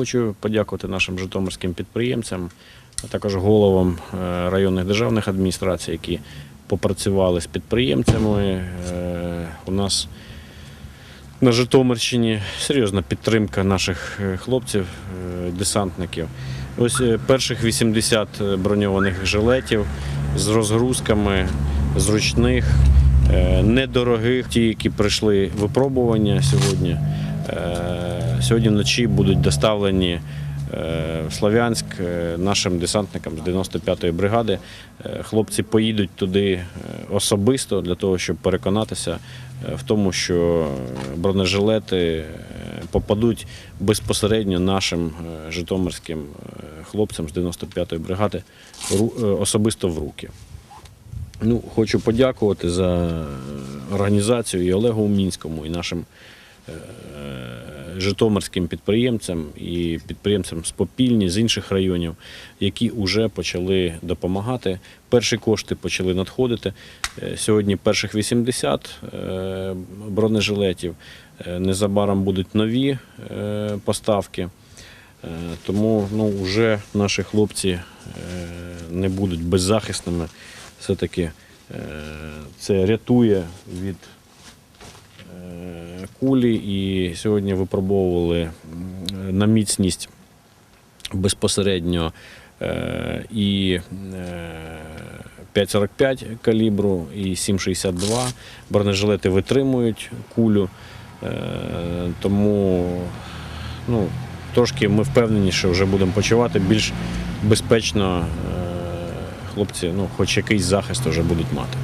Хочу подякувати нашим житомирським підприємцям, а також головам е, районних державних адміністрацій, які попрацювали з підприємцями. Е, У нас на Житомирщині серйозна підтримка наших е, хлопців, десантників. Ось перших 80 броньованих жилетів з розгрузками зручних, недорогих, ті, які пройшли випробування сьогодні. Сьогодні вночі будуть доставлені е, в Слов'янськ е, нашим десантникам з 95-ї бригади. Е, Хлопці поїдуть туди особисто для того, щоб переконатися в тому, що бронежилети попадуть безпосередньо нашим житомирським хлопцям з 95-ї бригади особисто в руки. Ну, хочу подякувати за організацію і Олегу Умінському, і нашим житомирським підприємцям і підприємцям з Попільні, з інших районів, які вже почали допомагати. Перші кошти почали надходити. Е, Сьогодні перших 80 е, бронежилетів. Е, Незабаром будуть нові е, поставки. Е, Тому ну, вже наші хлопці е, не будуть беззахисними. Все-таки е, це рятує від е, кулі і сьогодні випробовували на міцність безпосередньо е, і е, 5,45 калібру, і 7,62. Бронежилети витримують кулю. Е, Тому ну, трошки ми впевнені, що вже будемо почувати більш безпечно. е, Хлопці, ну, хоч якийсь захист вже будуть мати.